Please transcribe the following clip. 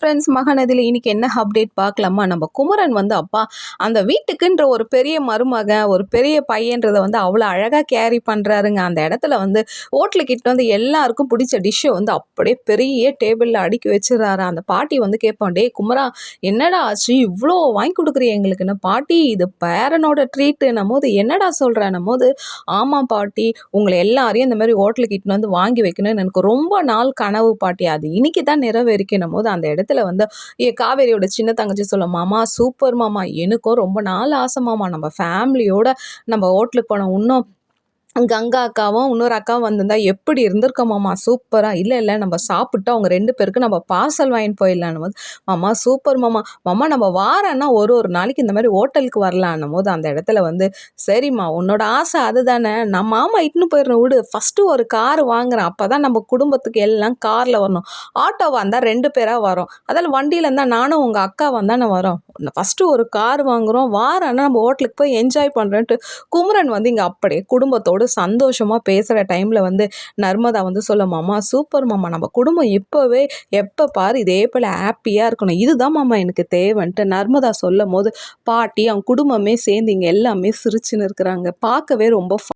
Friends மகாநதியில் இன்னைக்கு என்ன update பார்க்கலாமா? நம்ம குமரன் வந்து அப்பா அந்த வீட்டுக்குன்ற ஒரு பெரிய மருமகன் ஒரு பெரிய பையன்றதை வந்து அவ்வளோ அழகாக கேரி பண்ணுறாருங்க அந்த இடத்துல வந்து ஹோட்டலு கிட்ட வந்து எல்லாருக்கும் பிடிச்ச டிஷ்ஷை வந்து அப்படியே பெரிய டேபிளில் அடுக்கி வச்சிடறாரு. அந்த பாட்டி வந்து கேட்போம் டே குமரா என்னடா ஆச்சு? இவ்வளோ வாங்கி கொடுக்குறிய எங்களுக்குன்னு? பாட்டி இது பேரனோட ட்ரீட்டுன்னும் போது என்னடா சொல்கிறேன்னும் போது ஆமாம் பாட்டி உங்களை எல்லாரையும் இந்த மாதிரி ஹோட்டலு கிட்ட வந்து வாங்கி வைக்கணும்னு எனக்கு ரொம்ப நாள் கனவு பாட்டி. அது இன்னைக்கு தான் நிறைவேறிக்கணும் போது அந்த இடத்துல வந்து காவேரியோட சின்ன தங்கச்சி சொல்ல மாமா சூப்பர் மாமா எனக்கும் ரொம்ப நாள் ஆசை மாமா நம்ம ஃபேமிலியோட நம்ம ஹோட்டலுக்கு போனோம் இன்னும் கங்கா அக்காவும் இன்னொரு அக்காவும் வந்திருந்தா எப்படி இருந்திருக்கோம் மாமா? சூப்பராக இல்லை இல்லை நம்ம சாப்பிட்டு அவங்க ரெண்டு பேருக்கு நம்ம பார்சல் வாங்கிட்டு போயிடலான்னு போது மாமா சூப்பர் மாமா. மாமா நம்ம வாரம்னா ஒரு ஒரு நாளைக்கு இந்த மாதிரி ஹோட்டலுக்கு வரலான்னும் போது அந்த இடத்துல வந்து சரிம்மா உன்னோட ஆசை அதுதானே. நான் மாமா இட்டுன்னு போயிடுறேன் விடு. ஃபஸ்ட்டு ஒரு கார் வாங்குறேன். அப்போ தான் நம்ம குடும்பத்துக்கு எல்லாம் காரில் வரணும். ஆட்டோ வந்தால் ரெண்டு பேராக வரோம். அதில் வண்டியில் இருந்தால் நானும் உங்கள் அக்கா வந்தானே வரோம். ஃபஸ்ட்டு ஒரு கார் வாங்குகிறோம் வாரம்னா நம்ம ஹோட்டலுக்கு போய் என்ஜாய் பண்ணுறேன்ட்டு குமரன் வந்து இங்கே அப்படியே குடும்பத்தோடு சந்தோஷமாக பேசுகிற டைமில் வந்து நர்மதா வந்து சொல்ல மாமா சூப்பர் மாமா. நம்ம குடும்பம் இப்போவே எப்போ பாரு இதே போல் ஹாப்பியாக இருக்கணும். இதுதான் மாமா எனக்கு தேவைன்ட்டு நர்மதா சொல்லும் போது பாட்டி அவங்க குடும்பமே சேர்ந்து இங்கே எல்லாமே சிரிச்சுன்னு இருக்கிறாங்க. பார்க்கவே ரொம்ப